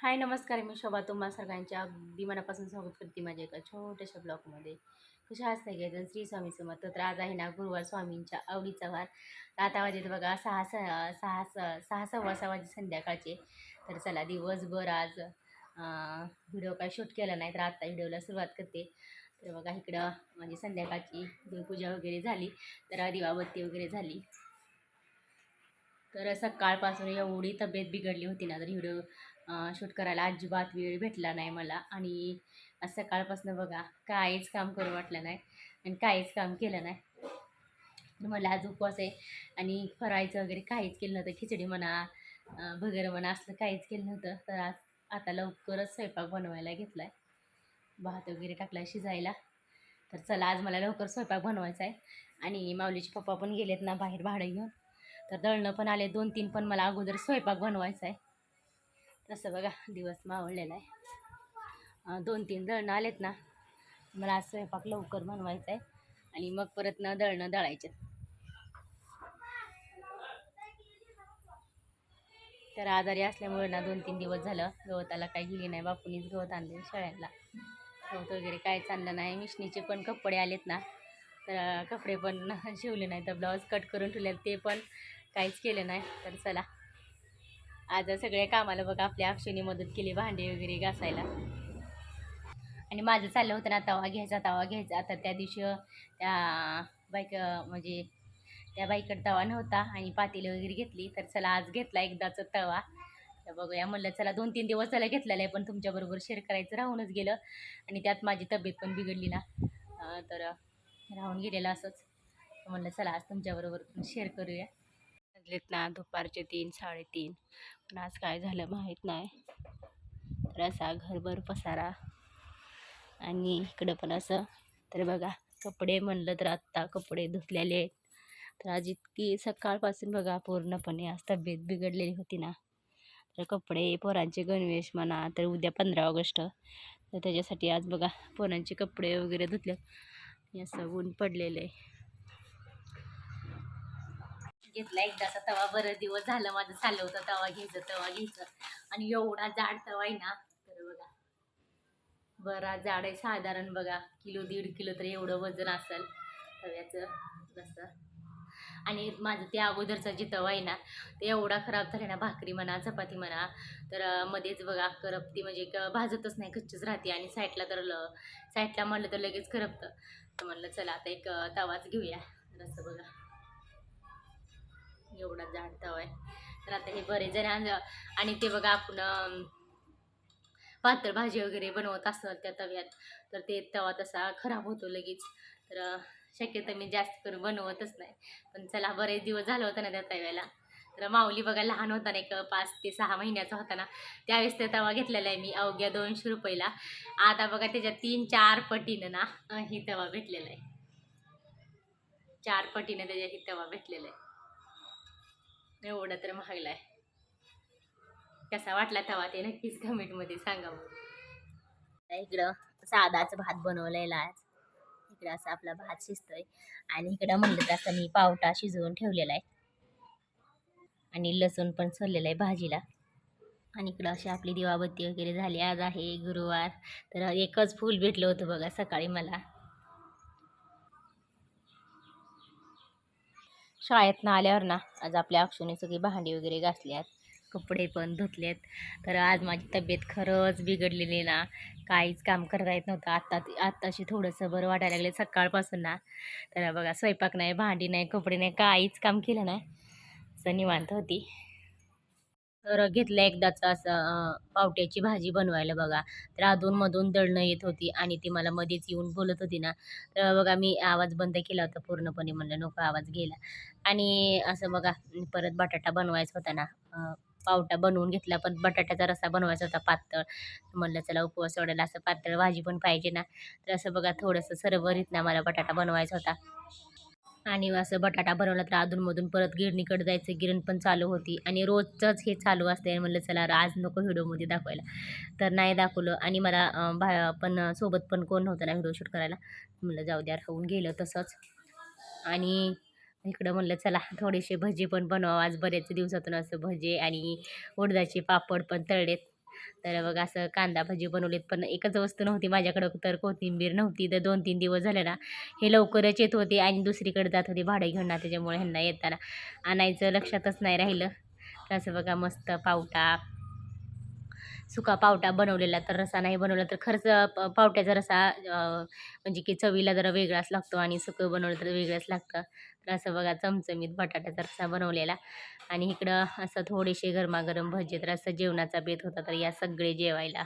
हाय नमस्कार मी शोभा तुम्हा सगळ्यांच्या अगदी मनापासून स्वागत करते माझ्या एका छोट्याशा ब्लॉगमध्ये. कशा असते घ्यायचं श्री स्वामी समर्थ. तर आज आहे ना गुरुवार स्वामींच्या आवडीचा वार. आता वाजेत बघा सहा सहा सहा सहा सहा सव्वा सहा वाजे संध्याकाळचे. तर चला दिवसभर आज व्हिडिओ काय शूट केला नाही तर आत्ता व्हिडिओला सुरुवात करते. तर बघा इकडं म्हणजे संध्याकाळची देवपूजा वगैरे झाली. तर दिवाबत्ती वगैरे झाली. तर सकाळपासून एवढी तब्येत बिघडली होती ना तर व्हिडिओ शूट करायला अजिबात वेळ भेटला नाही मला. आणि आज सकाळपासून बघा काहीच काम करू वाटलं नाही आणि काहीच काम केलं नाही. मला आज उपवास आहे आणि फरायचं वगैरे काहीच केलं नव्हतं. खिचडी म्हणा भगर म्हणा असलं काहीच केलं नव्हतं. तर आज आता लवकरच स्वयंपाक बनवायला घेतला आहे भात वगैरे टाकला शिजायला. तर चला आज मला लवकर स्वयंपाक बनवायचा आहे. आणि माऊलीचे पप्पा पण गेलेत ना बाहेर भाडं घेऊन. तर दळणं पण आले दोन तीन पण मला अगोदर स्वयंपाक बनवायचा आहे. तसं बघा दिवस मावळलेला आहे. दोन तीन दळणं आलेत ना मला आज स्वयंपाक लवकर बनवायचा आहे आणि मग परत न दळणं दळायचे. तर आजारी असल्यामुळे ना दोन तीन दिवस झालं गवताला काही गेली नाही बापूनीच गवत आणले शाळेला. गवत वगैरे काहीच आणलं नाही मिशनीचे पण कपडे आलेत ना तर कपडे पण शिवले नाही तर ब्लाऊज कट करून ठेवले ते पण काहीच केलं नाही तर चला. आज सगळ्या कामाला बघा आपल्या अक्षनी मदत केली भांडे वगैरे घासायला. आणि माझं चाललं होतं ना तवा घ्यायचा तवा घ्यायचा. आता त्या दिवशी त्या बाईक म्हणजे त्या बाईकडे तवा नव्हता आणि पातेली वगैरे घेतली. तर चला आज घेतला एकदाच तवा. तर बघूया म्हणलं चला दोन तीन दिवस चला घेतलेला आहे पण तुमच्याबरोबर शेअर करायचं राहूनच गेलं. आणि त्यात माझी तब्येत पण बिघडली ना. तर राहून गेलेलं असंच. म्हणलं चला आज तुमच्याबरोबर शेअर करूया. वाजलेत ना दुपारचे तीन साडेतीन. पण आज काय झालं माहीत नाही. तर असा घरभर पसारा. आणि इकडं पण असं. तर बघा कपडे म्हणलं तर आत्ता कपडे धुतलेले आहेत. तर आज इतकी सकाळपासून बघा पूर्णपणे आज तब्येत बिघडलेली होती ना. तर कपडे पोरांचे गणवेश म्हणा तर उद्या पंधरा ऑगस्ट. तर त्याच्यासाठी आज बघा पोरांचे कपडे वगैरे धुतले. असं ऊन पडलेलं आहे. घेतला एकदाचा तवा बरं दिवस झालं माझं चाललं होतं तवा घ्यायचं तवा घ्यायचं. आणि एवढा जाड तवा आहे ना तर बघा. बरा जाड आहे साधारण बघा किलो दीड किलो तर एवढं वजन असेल तव्याचं जसं आणि माझं ते अगोदरचा जे तवा आहे ना ते एवढा खराब झाला ना भाकरी म्हणा चपाती म्हणा तर मध्येच बघा करपती म्हणजे भाजतच नाही कच्चीच राहते. आणि साईडला तर ल साईडला म्हणलं तर लगेच करपतं. तर म्हणलं चला आता एक तवाच घेऊया. असं बघा. एवढा जाड तवा आहे तर आता हे बरेच जण आणि ते बघा आपण पातळ भाजी वगैरे बनवत असतं त्या तव्यात. तर ते तवा तसा खराब होतो लगेच. तर शक्यतो मी जास्त करून बनवतच नाही. पण चला बरेच दिवस झालं होतं ना त्या तव्याला. तर माऊली बघा लहान होता ना एक पाच ते सहा महिन्याचा होता ना त्यावेळेस ते तवा घेतलेला आहे मी अवघ्या दोनशे रुपयाला. आता बघा त्याच्या तीन चार पटीनं ना ही तवा भेटलेला आहे. चार पटीनं त्याच्या ही तवा भेटलेला आहे. एवढं तर महागला आहे कसा वाटला तवा ते नक्कीच कमेंटमध्ये सांगा इकडं साधाच भात बनवलेला आज इकडं असा आपला भात शिजतोय. आणि इकडं म्हणलं तर असं मी पावटा शिजवून ठेवलेला आहे. आणि लसूण पण सोललेलं आहे भाजीला. आणि इकडं अशी आपली दिवाबत्ती वगैरे झाली. आज आहे गुरुवार. तर एकच फूल भेटलं होतं बघा सकाळी मला. शाळेतनं आल्यावर ना आज आपल्या अक्षुने सगळी भांडी वगैरे घासल्यात कपडे पण धुतलेत. तर आज माझी तब्येत खरंच बिघडलेली ना. काहीच काम करता येत नव्हतं. आत्ता आत्ताशी थोडंसं बरं वाटायला लागले सकाळपासून ना. तर बघा स्वयंपाक नाही भांडी नाही कपडे नाही काहीच काम केलं नाही. असं निवांत होती. तर घेतलं एकदाच असं पावट्याची भाजी बनवायला बघा. तर अधूनमधून दळणं येत होती आणि ती मला मध्येच येऊन बोलत होती ना. तर बघा मी आवाज बंद केला होता पूर्णपणे म्हणलं नको आवाज गेला आणि असं बघा परत बटाटा बनवायचा होता ना पावटा बनवून घेतला पण बटाट्याचा रस्सा बनवायचा होता पातळ. म्हणलं चला उपवास सोडायला असं पातळ भाजी पण पाहिजे ना. तर असं बघा थोडंसं सरभरीत ना मला बटाटा बनवायचा होता. आणि असं बटाटा बनवला तर अधूनमधून परत गिरणीकडे जायचं गिरण पण चालू होती. आणि रोजचंच हे चालू असते म्हणलं चला आज नको व्हिडिओमध्ये दाखवायला. तर नाही दाखवलं. आणि मला भा पण सोबत पण कोण नव्हतं ना व्हिडिओ शूट करायला. म्हणलं जाऊ द्या राहून गेलं तसंच. आणि इकडं म्हणलं चला थोडेसे भजी पण बनवा आज बरेच दिवसातून असं भजे आणि उडदाचे पापड पण तळलेत. तर बघा असं कांदा भजी बनवलीत पण एकच वस्तू नव्हती माझ्याकडं तर कोथिंबीर नव्हती. तर दोन तीन दिवस झाले ना हे लवकरच येत होते आणि दुसरीकडे जात होते भाडं घेऊन ना त्याच्यामुळे ह्यांना येताना आणायचं लक्षातच नाही राहिलं. तर असं बघा मस्त पावटा सुका पावटा बनवलेला तर रसा नाही बनवला तर खर्च प पावट्याचा रसा म्हणजे की चवीला जरा वेगळाच लागतो आणि सुकं बनवलं तर वेगळंच लागतं. तर असं बघा चमचमीत बटाट्याचा रसा बनवलेला. आणि इकडं असं थोडेसे गरमागरम भजे तर असं जेवणाचा बेत होता तर या सगळे जेवायला.